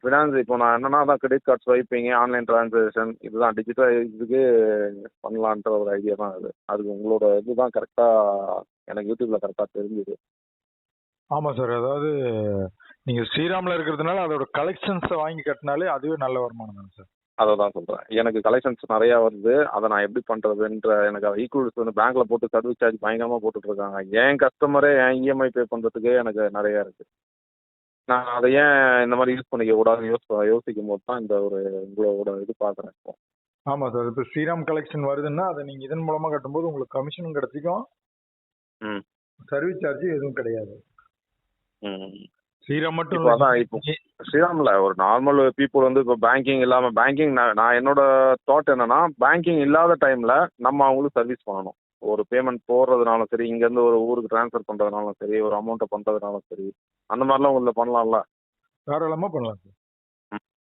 Finance இப்போ நான் என்னன்னா தான் credit card swiping online transaction இதுதான் டிஜிட்டல் இதுக்கு பண்ணலான்ற ஒரு ஐடியா தான் அது. அதுக்கு உங்களோட இதுதான் கரெக்டாக எனக்கு யூடியூப்பில் கரெக்டாக தெரிஞ்சுது. ஆமாம் சார் அதாவது நீங்கள் ஸ்ரீராமில் இருக்கிறதுனால அதோட கலெக்ஷன்ஸை வாங்கி கட்டினாலே அதுவே நல்ல வருமானம் தானே சார் அதை தான் சொல்கிறேன் எனக்கு கலெக்ஷன்ஸ் நிறையா வருது. அதை நான் எப்படி பண்ணுறதுன்ற எனக்கு அதை ஈக்குவல்ஸ் வந்து பேங்க்கில் போட்டு சர்வீஸ் சார்ஜ் பயங்கரமாக போட்டுட்ருக்காங்க என் கஸ்டமரே என் இஎம்ஐ பே பண்ணுறதுக்கே எனக்கு நிறையா இருக்குது நான் அதை ஏன் இந்த மாதிரி யூஸ் பண்ணிக்க கூடாதுன்னு யோசி யோசிக்கும் போது தான் இந்த ஒரு உங்களோட இது பார்க்குறேன் இப்போ. ஆமாம் சார். இப்போ ஸ்ரீராம் கலெக்ஷன் வருதுன்னா அதை நீங்கள் இதன் மூலமாக கட்டும்போது உங்களுக்கு கமிஷனும் கிடைச்சிக்கும். ம். சர்வீஸ் சார்ஜ் எதுவும் கிடையாது. ம். ஸ்ரீராம் மட்டும். அதான் இப்போ ஸ்ரீராமில் ஒரு நார்மல் பீப்புள் வந்து இப்போ பேங்கிங் இல்லாமல் பேங்கிங் நான் நான் என்னோட தாட் என்னன்னா பேங்கிங் இல்லாத டைமில் நம்ம அவங்களுக்கு சர்வீஸ் பண்ணணும். ஒரு பேமெண்ட் போடுறதுனாலும் சரி இங்கேருந்து ஒரு ஊருக்கு ட்ரான்ஸ்ஃபர் பண்ணுறதுனாலும் சரி ஒரு அமௌண்ட்டை பண்ணுறதுனாலும் சரி அந்த மாதிரிலாம் உங்களை பண்ணலாம்ல? தாராளமாக பண்ணலாம் சார்.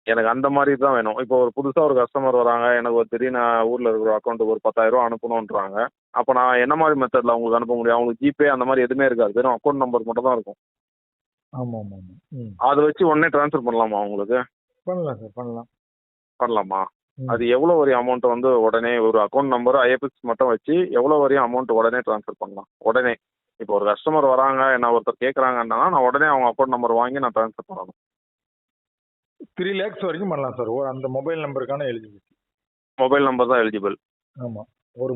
எனக்கு அந்த மாதிரி தான் வேணும். இப்போ ஒரு புதுசாக ஒரு கஸ்டமர் வராங்க எனக்கு ஒரு திடீர்னு ஊரில் இருக்கிற அக்கௌண்ட்டுக்கு ஒரு பத்தாயிரம் அனுப்பணுன்றாங்க அப்போ நான் என்ன மாதிரி மெத்தடில் அவங்களுக்கு அனுப்ப முடியும்? அவங்களுக்கு ஜிபே அந்த மாதிரி எதுவுமே இருக்காது. வெறும் அக்கௌண்ட் நம்பர் மட்டும் தான் இருக்கும். ஆமாம் ஆமாம் ஆமாம். அதை வச்சு உடனே ட்ரான்ஸ்ஃபர் பண்ணலாமா அவங்களுக்கு? பண்ணலாம் சார் பண்ணலாம். பண்ணலாமா. அது எவ்வளோ வரையும் அமௌண்ட் வந்து உடனே ஒரு அக்கௌண்ட் நம்பர் ஐஎஃப்எஸ் மட்டும் வச்சு எவ்வளோ வரையும் அமௌண்ட் உடனே ட்ரான்ஸ்ஃபர் பண்ணலாம். உடனே. இப்போ ஒரு கஸ்டமர் வராங்க என்ன ஒருத்தர் கேட்குறாங்கன்னா நான் உடனே அவங்க அக்கௌண்ட் நம்பர் வாங்கி நான் ட்ரான்ஸ்ஃபர் பண்ணணும். த்ரீ லேக்ஸ் வரைக்கும் பண்ணலாம் சார் ஒரு அந்த மொபைல் நம்பருக்கான எலிஜிபிலிட்டி மொபைல் நம்பர் தான் எலிஜிபிள் ஆமாம் ஒரு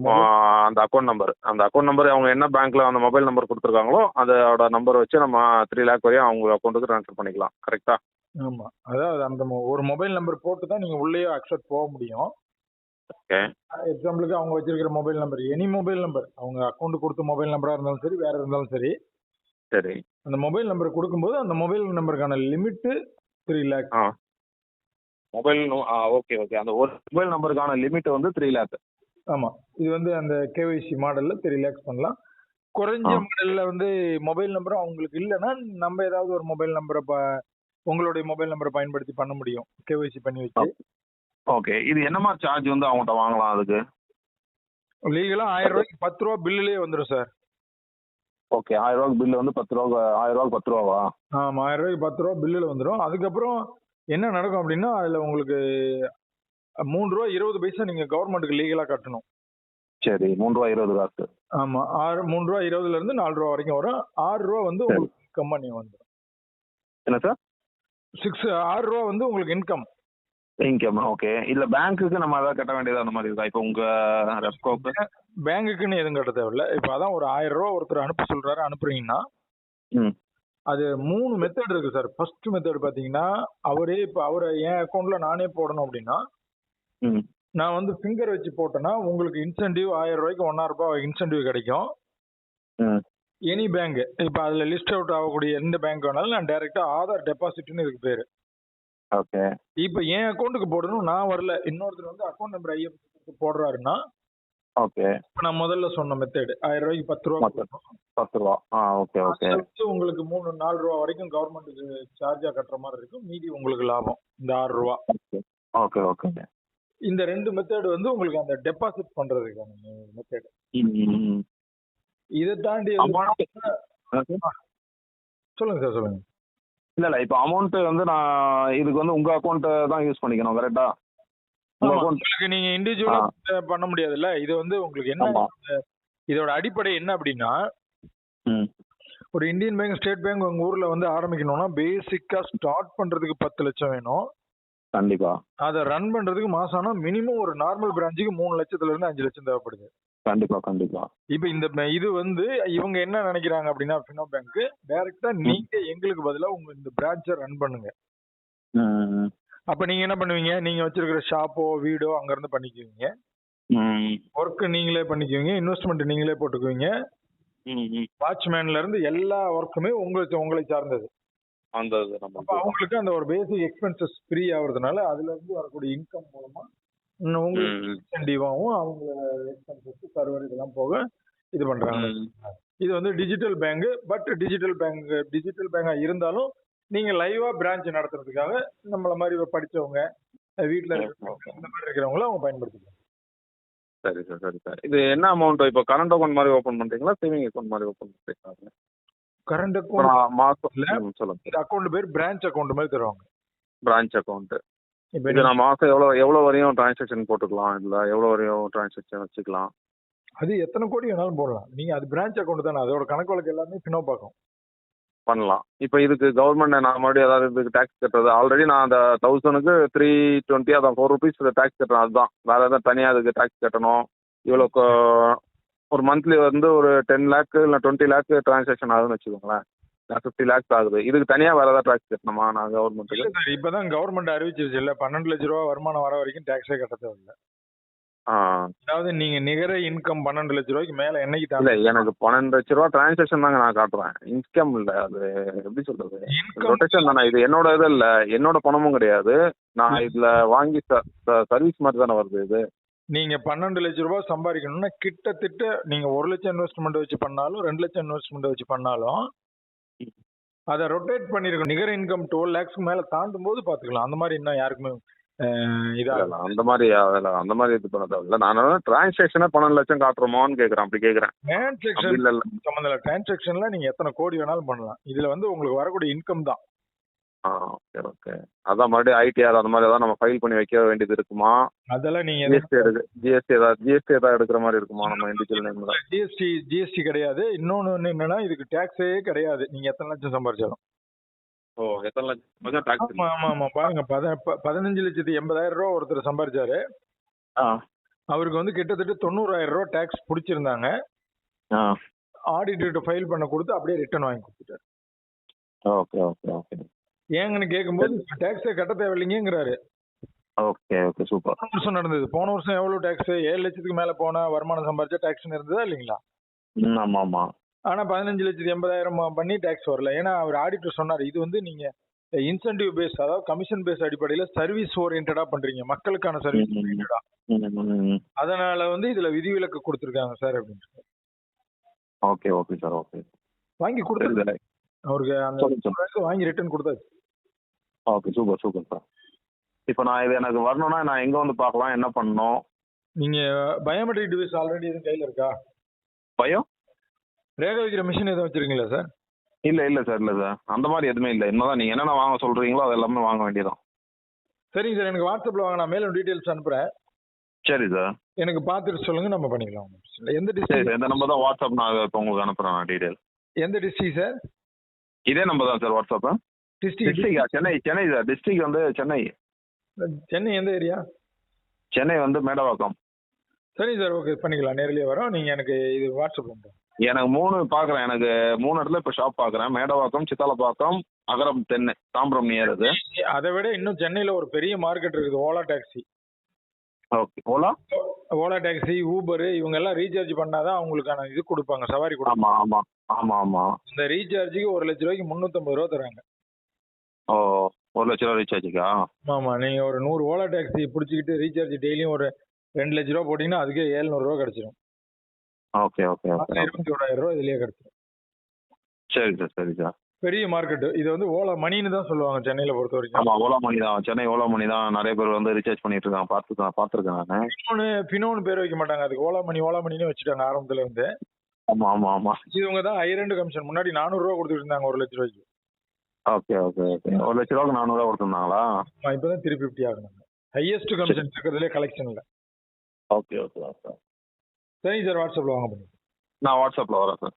அந்த அக்கௌண்ட் நம்பர் அந்த அக்கௌண்ட் நம்பர் அவங்க என்ன பேங்க்ல அந்த மொபைல் நம்பர் கொடுத்துருக்காங்களோ அதோட நம்பர் வச்சு நம்ம த்ரீ லேக் வரையும் அவங்க அக்கௌண்ட்டுக்கு ட்ரான்ஸ்ஃபர் பண்ணிக்கலாம். கரெக்டா ஆமாம் அதாவது அந்த மொ- ஒரு மொபைல் நம்பர் போட்டு தான் நீங்கள் உள்ளேயே அக்செப்ட் போக முடியும். ஓகே எக்ஸாம்பிளுக்கு அவங்க வச்சிருக்கிற mobile number any mobile number அவங்க அக்கௌண்ட் கொடுத்த மொபைல் நம்பராக இருந்தாலும் சரி வேற இருந்தாலும் சரி. சரி. அந்த மொபைல் நம்பர் கொடுக்கும்போது அந்த மொபைல் நம்பருக்கான லிமிட்டு த்ரீ லேக் ஆ. மொபைல் ஓகே ஓகே அந்த ஒரு மொபைல் நம்பருக்கான லிமிட் வந்து த்ரீ லேக் ஆமாம் இது வந்து அந்த கேஒய்சி மாடலில் த்ரீ லேக்ஸ் பண்ணலாம். குறைஞ்ச ஆ. மாடலில் வந்து மொபைல் நம்பரும் அவங்களுக்கு இல்லைன்னா நம்ம ஏதாவது ஒரு மொபைல் நம்பரை உங்களுடைய மொபைல் நம்பரை பயன்படுத்தி பண்ண முடியும். கேஒய்சி பண்ணி வச்சு. ஓகே இது என்ன மாதிரி சார்ஜ் வந்து அவங்கள்ட்ட வாங்கலாம் அதுக்கு? லீகலாக ஆயிரம் ரூபாய்க்கு பத்து ரூபா பில்லுலேயே வந்துடும் சார் ஓகே ஆயிரம் ரூபாய்க்கு பில் வந்து பத்து ரூபா ஆயிரம் ரூபாய்க்கு பத்து ரூபாவா? ஆமாம் ஆயிரம் ரூபாய்க்கு பத்து ரூபா பில்லில் வந்துடும் அதுக்கப்புறம் என்ன நடக்கும் அப்படின்னா அதில் உங்களுக்கு மூணு ரூபா இருபது பைசா நீங்கள் கவர்மெண்ட்டுக்கு லீகலாக கட்டணும். சரி மூணு ரூபா இருபது காசு. ஆமாம் ஆறு மூணு ரூபா இருபதுலேருந்து நாலு ரூபா வரைக்கும் வரும். ஆறு ரூபா வந்து. உங்களுக்கு கம்பெனி வந்துடும் என்ன சார் சிக்ஸ் ஆறு ரூபா வந்து உங்களுக்கு இன்கம் இன்கம் ஓகே இல்ல பேங்க்குக்கு நம்ம ஏதாவது கட்ட வேண்டியது அந்த மாதிரி இருக்கா? இப்போ உங்க ரெப்கோக்கு பேங்குக்குன்னு எதுவும் கட்ட தேவையில்ல. இப்போ அதான் ஒரு ஆயிரம் ரூபா ஒருத்தர் அனுப்ப சொல்றாரு அனுப்புறீங்கன்னா ம். அது மூணு மெத்தட் இருக்கு சார் ஃபர்ஸ்ட் மெத்தட் பார்த்தீங்கன்னா அவரே இப்போ அவரை என் அக்கௌண்ட்ல நானே போடணும் அப்படின்னா ம். நான் வந்து ஃபிங்கர் வச்சு போட்டேன்னா உங்களுக்கு இன்சென்டிவ் ஆயிரம் ரூபாய்க்கு ஒன்னாயிரம் ரூபாய் இன்சென்டிவ் கிடைக்கும். எனி பேங்க் இப்போ அதில் லிஸ்ட் அவுட் ஆகக்கூடிய எந்த பேங்க் வேணாலும் நான் டைரெக்டாக ஆதார் டெபாசிட்னு இதுக்கு பேர். ஓகே இப்போ என் அக்கௌண்ட்டுக்கு போடணும் நான் வரல. இன்னொருத்தர் வந்து அக்கௌண்ட் நம்பர் ஐஎஃப் போடுறாருன்னா ஓகே இப்போ நான் முதல்ல சொன்ன மெத்தட் ஆயிரம் ரூபாய்க்கு பத்து ரூபா. பத்து ரூபா. ஆ ஓகே ஓகே உங்களுக்கு மூணு நாலு ரூபா வரைக்கும் கவர்மெண்ட்டுக்கு சார்ஜா கட்டுற மாதிரி இருக்கும். மீதி உங்களுக்கு லாபம் இந்த ஆறு ரூபா. ஓகே ஓகே இந்த ரெண்டு மெத்தட் வந்து உங்களுக்கு அந்த டெபாசிட் பண்றதுக்கான மெத்தட் இதை தாண்டி சொல்லுங்க. சார் சொல்லுங்க. இல்ல இல்ல இப்போ அமௌண்ட் வந்து நான் இதுக்கு வந்து உங்க அக்கௌண்ட் தான் யூஸ் பண்ணிக்கணும் கரெக்டா உங்களுக்கு நீங்க இண்டிவிஜுவலா பண்ண முடியாதுல்ல இது வந்து உங்களுக்கு என்ன இதோட அடிப்படை என்ன அப்படின்னா ஒரு இந்தியன் பேங்க் ஸ்டேட் பேங்க் உங்க ஊர்ல வந்து ஆரம்பிக்கணும்னா பேசிக்கா ஸ்டார்ட் பண்றதுக்கு பத்து லட்சம் வேணும். கண்டிப்பா. அதை ரன் பண்றதுக்கு மாசம் ஆனா மினிமம் ஒரு நார்மல் பிரான்ச்சுக்கு மூணு லட்சத்துல இருந்து அஞ்சு லட்சம் தேவைப்படுது. கண்டிப்பா கண்டிப்பா. இப்போ இந்த இது வந்து இவங்க என்ன நினைக்கிறாங்க அப்படின்னா ஃபினோ பேங்க் டைரக்டா நீங்க எங்களுக்கு பதிலா உங்க இந்த பிரான்ச்சை ரன் பண்ணுங்க. அப்ப நீங்க என்ன பண்ணுவீங்க? நீங்க வச்சிருக்கிற ஷாப்போ வீடோ அங்க இருந்து பண்ணிக்குவீங்க ஒர்க் நீங்களே பண்ணிக்குவீங்க. இன்வெஸ்ட்மெண்ட் நீங்களே போட்டுக்குவீங்க. வாட்ச்மேன்ல இருந்து எல்லா ஒர்க்குமே உங்களுக்கு உங்களை சார்ந்தது. அந்த அவங்களுக்கு அந்த ஒரு பேசிக் எக்ஸ்பென்சஸ் ஃப்ரீ ஆகுறதுனால அதுல இருந்து வரக்கூடிய இன்கம் மூலமா உங்களுக்கு ம், இன்சென்டிவாவும் அவங்க எக்ஸ்பென்சஸ் சர்வர் இதெல்லாம் போக இது பண்றாங்க. இது வந்து digital bank but digital bank digital பேங்கா இருந்தாலும் நீங்க லைவா பிரான்ச் நடத்துறதுக்காக நம்மள மாதிரி படிச்சவங்க வீட்ல இருக்கிறவங்க இந்த மாதிரி இருக்கிறவங்கள அவங்க பயன்படுத்திக்கலாம். சரி சார் சரி சார். இது என்ன அமௌண்ட் இப்போ கரண்ட் அக்கௌண்ட் மாதிரி ஓப்பன் பண்றீங்களா சேவிங் அக்கௌண்ட் மாதிரி ஓப்பன் பண்றீங்களா? கரண்ட் அக்கௌண்ட் மாசம் சொல்லுங்க. அக்கௌண்ட் பேர் பிரான்ச் அக்கௌண்ட் மாதிரி தருவாங்க. பிரான்ச் அக்கௌண்ட் இப்போ நான் மாசம் எவ்வளோ எவ்வளோ வரையும் டிரான்சாக்ஷன் போட்டுக்கலாம்? இதில் எவ்வளோ வரையும் டிரான்சாக்ஷன் வச்சுக்கலாம்? அது எத்தனை கோடி வேணாலும் போடலாம். நீங்க அது பிரான்ச் அக்கௌண்ட் தானே. அதோட கணக்கு வழக்கு எல்லாமே பின்னோ பார்க்கும். பண்ணலாம். இப்போ இதுக்கு கவர்மெண்ட் நான் மறுபடியும் ஏதாவது இதுக்கு டேக்ஸ் கட்டுறது? ஆல்ரெடி நான் அந்த தௌசண்ட்க்கு த்ரீ டுவெண்ட்டி அதான் ஃபோர் ருபீஸ் டேக்ஸ் கட்டுறேன். அதுதான். வேற எதாவது தனியாக அதுக்கு டேக்ஸ் கட்டணும். இவ்வளோ ஒரு மந்த்லி வந்து ஒரு டென் லேக் இல்லை டுவெண்ட்டி லேக் டிரான்சாக்ஷன் ஆகுதுன்னு வச்சுக்கோங்களேன். ஃபிஃப்டி லேக்ஸ் ஆகுது. இதுக்கு தனியாக வேற ஏதாவது டேக்ஸ் கட்டணுமா? நான் இல்ல கவர்மெண்ட்டுக்கு சார் இப்பதான் கவர்மெண்ட் அறிவிச்சிருச்சு இல்ல. பன்னெண்டு லட்ச ரூபா வருமானம் வர வரைக்கும் டேக்ஸே கட்ட தேவையில்ல. அதாவது நீங்க நிகர இன்கம் பன்னெண்டு லட்ச ரூபாய்க்கு மேல என்னைக்கு இல்லை எனக்கு பன்னெண்டு லட்ச ரூபா டிரான்சாக்ஷன் தாங்க நான் காட்டுறேன். இன்கம் இல்லை அது. எப்படி சொல்றது? ரொட்டேஷன் தானே. இது என்னோட இது இல்லை. என்னோட பணமும் கிடையாது. நான் இதில் வாங்கி சர்வீஸ் மாதிரி தானே வருது இது. நீங்க பன்னெண்டு லட்ச ரூபாய் சம்பாதிக்கணும்னா கிட்டத்தட்ட நீங்க ஒரு லட்சம் இன்வெஸ்ட்மெண்ட் வச்சு பண்ணாலும் ரெண்டு லட்சம் இன்வெஸ்ட்மெண்ட் வச்சு பண்ணாலும் அதை ரொட்டேட் பண்ணிருக்கணும். நிகர இன்கம் டுவெல் லேக்ஸ்க்கு மேல தாண்டும் போது பாத்துக்கலாம் அந்த மாதிரி இன்னும் யாருக்குமே அஹ், இதா இல்ல, இல்ல, அந்த மாதிரி அந்த மாதிரி இது பண்ண தேவையில்ல நான் டிரான்சாக்ஷனே பன்னெண்டு லட்சம் காட்டுறோமோன்னு கேட்குறேன் அப்படி அப்படி டிரான்சாக்ஷன் இல்லை இல்லை. சம்மந்தம் இல்லை. டிரான்சாக்ஷன்ல நீங்க எத்தனை கோடி வேணாலும் பண்ணலாம். இதுல வந்து உங்களுக்கு வரக்கூடிய இன்கம் தான். Ah okay okay. அதான் மறுபடியும் ஐடிஆர் அந்த மாதிரி ஏதாவது நம்ம ஃபைல் பண்ணி வைக்க வேண்டியது இருக்குமா? அதெல்லாம் நீங்க ஜிஎஸ்டி எடுக்க ஜிஎஸ்டி ஏதாவது ஜிஎஸ்டி ஏதாவது எடுக்கிற மாதிரி இருக்குமா? நம்ம இண்டிவிஜுவல் நேம்ல ஜிஎஸ்டி ஜிஎஸ்டி கிடையாது. இன்னொன்னு என்னன்னா இதுக்கு டேக்ஸே கிடையாது. நீங்க எத்தனை லட்சம் சம்பாரிச்சாலும். ஓ எத்தனை லட்சம்? டாக்ஸ் ஆமா ஆமா பாருங்க. பதினஞ்சு லட்சத்தி எண்பதாயிரம் ரூபா ஒருத்தர் சம்பாரிச்சாரு. அவருக்கு வந்து கிட்டத்தட்ட தொண்ணூறாயிரம் ரூபா டேக்ஸ் பிடிச்சிருந்தாங்க. ஆடிட்டர்கிட்ட ஃபைல் பண்ண கொடுத்து அப்படியே ரிட்டர்ன் வாங்கி கொடுத்துட்டாரு. Okay okay okay. ஏங்கன்னு கேட்கும்போது டேக்ஸே கட்ட தேவையில்லைங்கிறாரு ஓகே ஓகே சூப்பர் போன வருஷம் நடந்தது. போன வருஷம் எவ்வளவு டேக்ஸ் ஏழு லட்சத்துக்கு மேல போனா வருமானம் சம்பாரிச்சா டேக்ஸ் இருந்ததா இல்லைங்களா? ம் ஆமாம் ஆமாம் ஆனா பதினஞ்சு லட்சத்தி எண்பதாயிரம் பண்ணி டேக்ஸ் வரல. ஏன்னா அவர் ஆடிட்டர் சொன்னார் இது வந்து நீங்க இன்சென்டிவ் பேஸ் அதாவது கமிஷன் பேஸ் அடிப்படையில சர்வீஸ் ஓரியன்டா பண்றீங்க. மக்களுக்கான சர்வீஸ். ஓரியன்டா அதனால வந்து இதுல விதிவிலக்கு கொடுத்துருக்காங்க சார் அப்படின்னு. ஓகே ஓகே சார் ஓகே வாங்கி சரி கொடுத்தாரு சார் அவருக்கு அந்த வாங்கி ரிட்டர்ன் கொடுத்தாச்சு. Okay super super sir. இப்போ நான் இது எனக்கு வரணும்னா நான் எங்கே வந்து பார்க்கலாம் என்ன பண்ணணும்? நீங்க பயோமெட்ரிக் டிவைஸ் ஆல்ரெடி எதுவும் கையில இருக்கா? பயம் ரேக வைக்கிற மிஷின் எதுவும் வச்சிருக்கீங்களா சார்? இல்லை இல்லை சார் இல்லை சார். அந்த மாதிரி எதுவுமே இல்லை. என்னதான் நீங்கள் என்னென்ன வாங்க சொல்கிறீங்களோ அது எல்லாமே வாங்க வேண்டியதான் சரிங்க சார் எனக்கு வாட்ஸ்அப்ல வாங்க நான் மேலும் டீடைல்ஸ் அனுப்புறேன். சரி சார். எனக்கு பார்த்துட்டு சொல்லுங்க நம்ம பண்ணிக்கலாம். எந்த சார் இந்த நம்பர் தான் வாட்ஸ்அப் நான் இப்போ உங்களுக்கு அனுப்புகிறேன் நான் டீட்டெயில். எந்த டிஸ்ட்ரிக்ட் சார்? இதே நம்பர் தான் sir WhatsApp. District Chennai Chennai sir district வந்து சென்னை. சென்னை எந்த ஏரியா? சென்னை வந்து மேடவாக்கம். சரிங்க சார் ஓகே பண்ணிக்கலாம். நேர்லயே வரோம். நீங்க எனக்கு இது வாட்ஸ்அப் பண்ணுறோம் எனக்கு மூணு பார்க்குறேன் எனக்கு மூணு இடத்துல இப்போ ஷாப் பார்க்குறேன் மேடவாக்கம் சித்தாலப்பாக்கம் அகரம் தென்னை தாம்பரம் நியர் அது அதை விட இன்னும் சென்னையில ஒரு பெரிய மார்க்கெட் இருக்குது. Ola taxi. Okay. Ola? Ola taxi Uber இவங்க எல்லாம் ரீசார்ஜ் பண்ணாதான் அவங்களுக்கான இது கொடுப்பாங்க. சவாரி கொடுப்பாங்க. ஆமாம் ஆமாம் ஆமாம் ஆமாம் இந்த ரீசார்ஜுக்கு ஒரு லட்ச ரூபாய்க்கு முந்நூற்றம்பது ரூபா தராங்க. ஓ ஒரு லட்ச ரூபா ரீசார்ஜுக்கா ஆமா நீங்க ஒரு நூறு ஓலா டாக்ஸி பிடிச்சிக்கிட்டு ரீசார்ஜ் டெய்லியும் ஒரு ரெண்டு லட்ச ரூபா போட்டீங்கன்னா அதுக்கே ஏழ்நூறு ரூபா கிடைச்சிடும் ஓகே ஓகே ஓகே இருபத்தி ஓடாயிரம் ரூபா இதுலயே கிடைச்சிடும் சரி சார் சரி சார். பெரிய மார்க்கெட் இது வந்து ஓலா மணின்னு தான் சொல்லுவாங்க சென்னையில பொறுத்த வரைக்கும். ஆமாம் ஓலா மணி தான். சென்னை ஓலா மணி தான் நிறைய பேர் வந்து ரீசார்ஜ் பண்ணிட்டு இருக்காங்க. பார்த்து பார்த்துருக்கேன் நான். பினோன்னு பினோன்னு பேர் வைக்க மாட்டாங்க. அதுக்கு ஓலா மணி ஓலா மணின்னு வச்சுட்டாங்க ஆரம்பத்துல இருந்து ஆமாம் ஆமாம் ஆமாம் இவங்க தான் ஐரண்டு கமிஷன் முன்னாடி நானூறு ரூபா கொடுத்துட்டு இருந்தாங்க ஒரு லட்ச ரூபாய்க்கு. ஓகே ஓகே ஓகே ஒரு லட்ச ரூபாய்க்கு நானூறுரூவா கொடுத்துருந்தாங்களா? ஆமா, இப்பதான் த்ரீ ஃபிஃப்டி ஆகுனாங்க ஹையஸ்ட் கமிஷன் இருக்கிறதுலே கலெக்ஷன்ல ஓகே ஓகே ஓகே சரிங்க சார் வாட்ஸ்அப்ல வாங்க நான் வாட்ஸ்அப்பில் வரேன் சார்